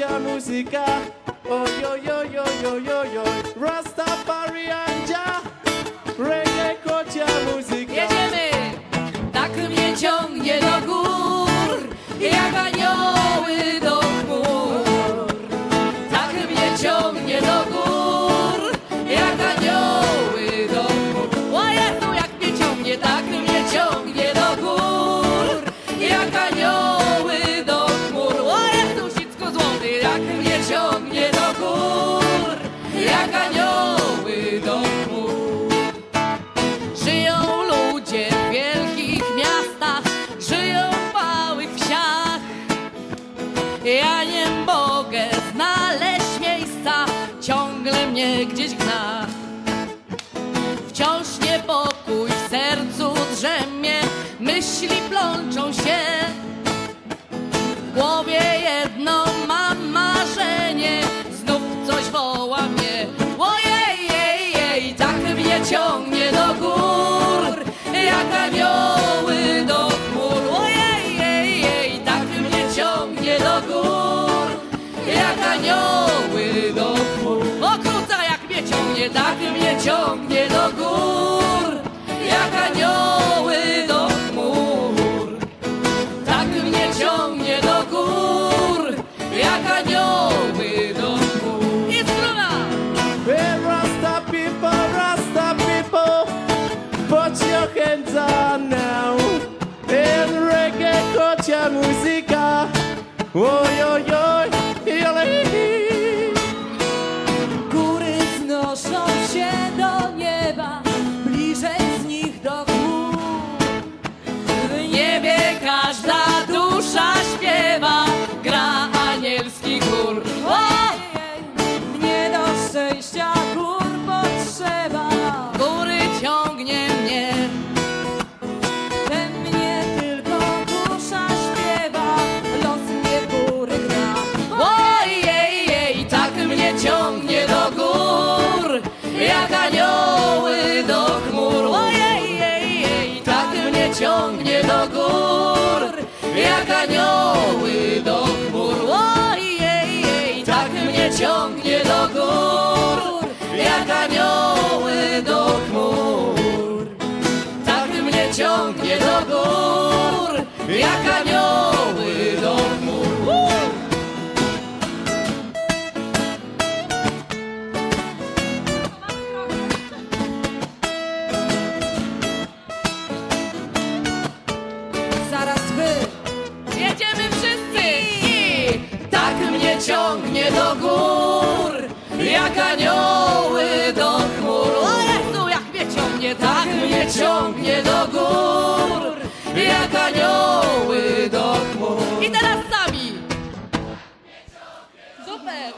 mucha música. Oy, oy, oy, oy, oy, oy, oy. Rastafarian ya. Ciągnie do gór, jak anioły do chmur. Żyją ludzie w wielkich miastach, żyją w małych wsiach. Ja nie mogę znaleźć miejsca, ciągle mnie gdzieś gna. Wciąż niepokój w sercu drzemie, myśli plączą się. Ciągnie do gór, jak anioły do chmur. Ojej, jej, jej, tak mnie ciągnie do gór, jak anioły do chmur. O jak mnie ciągnie, tak mnie ciągnie do gór, Oh, yo jak anioły do chmur. Ojej, jej, tak mnie ciągnie do gór, jak anioły do chmur. Tak mnie ciągnie do gór, jak anioły ciągnie do gór, jak anioły do chmur. O Jezu, jak mnie ciągnie, tak mnie ciągnie do gór, jak anioły do chmur. I teraz sami. Super.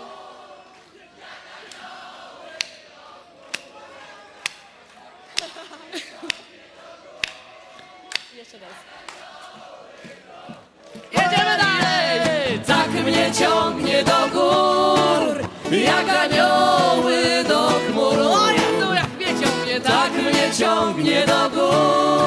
Jeszcze raz. Tak ciągnie do gór, jak anioły do chmur. O Jezu, jak mnie ciągnie, tak mnie ciągnie do gór,